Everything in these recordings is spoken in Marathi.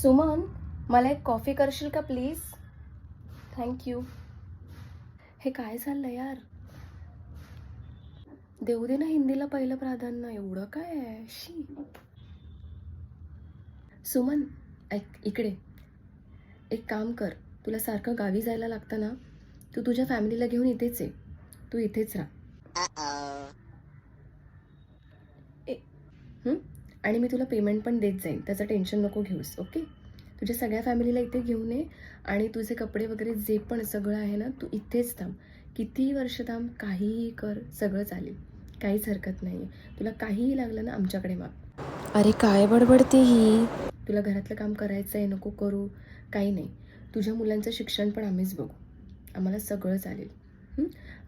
सुमन मला एक कॉफी करशील का प्लीज? थँक्यू हे काय चाललं यार? देऊ दे ना हिंदीला पहिलं प्राधान्य एवढं काय आहे? शी. सुमन ऐक इकडे. एक काम कर तुला सारखं गावी जायला लागतं ना तू तुझ्या फॅमिलीला घेऊन इथेच आहे तू इथेच राहा? आणि मी तुला पेमेंट पण देत जाईन. त्याचं टेन्शन नको घेऊस ओके तुझ्या सगळ्या फॅमिलीला इथे घेऊन ये आणि तुझे कपडे वगैरे जे पण सगळं आहे ना तू इथेच थांब. कितीही वर्ष थांब काहीही कर सगळं चालेल. काहीच हरकत नाही आहे तुला काहीही लागलं ना आमच्याकडे माग अरे काय बडबडते ही? तुला घरातलं काम करायचं आहे नको करू. काही नाही. तुझ्या मुलांचं शिक्षण पण आम्हीच बघू. आम्हाला सगळं चालेल?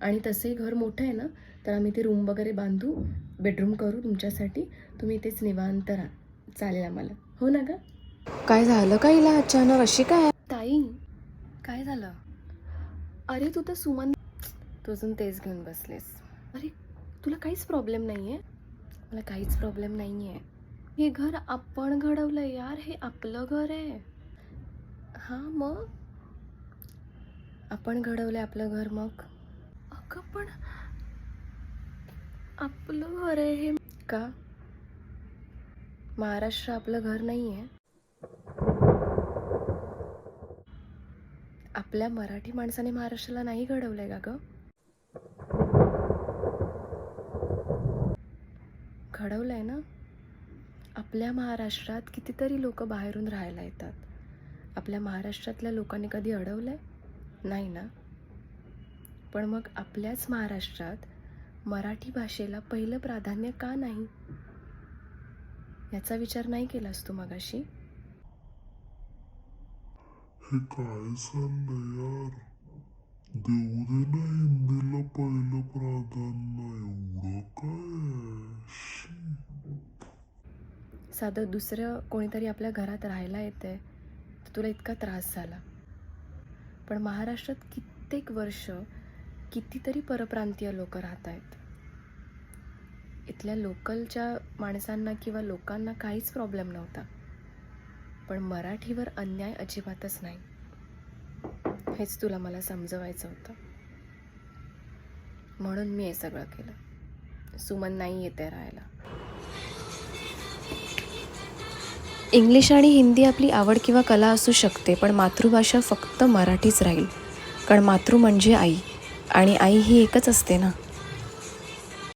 आणि तसंही घर मोठं आहे ना तर आम्ही ते रूम वगैरे बांधू बेडरूम करू तुमच्यासाठी. तुम्ही इथेच निवांत राहा. चालेल आम्हाला. हो ना ग? काय झालं का हिला अचानक? अशी काय? ताई काय झालं? अरे तू तर सुमन तू अजून तेच घेऊन बसलेस. अरे तुला काहीच प्रॉब्लेम नाही आहे मला काहीच प्रॉब्लेम नाही आहे हे घर आपण घडवलं यार हे आपलं घर आहे. हां मग? आपण घडवलं आपलं घर मग? अगं पण आपलं घर आहे हे का? महाराष्ट्र आपलं घर नाही आहे आपल्या मराठी माणसाने महाराष्ट्राला नाही घडवलंय का ग? घडवलंय ना? आपल्या महाराष्ट्रात कितीतरी लोक बाहेरून राहायला येतात. आपल्या महाराष्ट्रातल्या लोकांनी कधी अडवलंय? नाही ना? पण मग आपल्याच महाराष्ट्रात मराठी भाषेला पहिलं प्राधान्य का नाही? याचा विचार नाही केलास तू मगाशी? हे काय चाललंय यार? देऊ दे ना हिंदीला पहिलं प्राधान्य एवढं काय. साधं दुसरं कोणीतरी आपल्या घरात राहायला येतंय तर तुला इतका त्रास झाला. पण महाराष्ट्रात कित्येक वर्ष कितीतरी परप्रांतीय लोक राहत आहेत इथल्या लोकलच्या माणसांना किंवा लोकांना काहीच प्रॉब्लेम नव्हता. पण मराठीवर अन्याय अजिबातच नाही. हेच तुला मला समजवायचं होतं. म्हणून मी हे सगळं केलं. सुमन नाही येते राहायला. इंग्लिश आणि हिंदी आपली आवड किंवा कला असू शकते पण मातृभाषा फक्त मराठीच राहील. कारण मातृ म्हणजे आई. आणि आई ही एकच असते ना.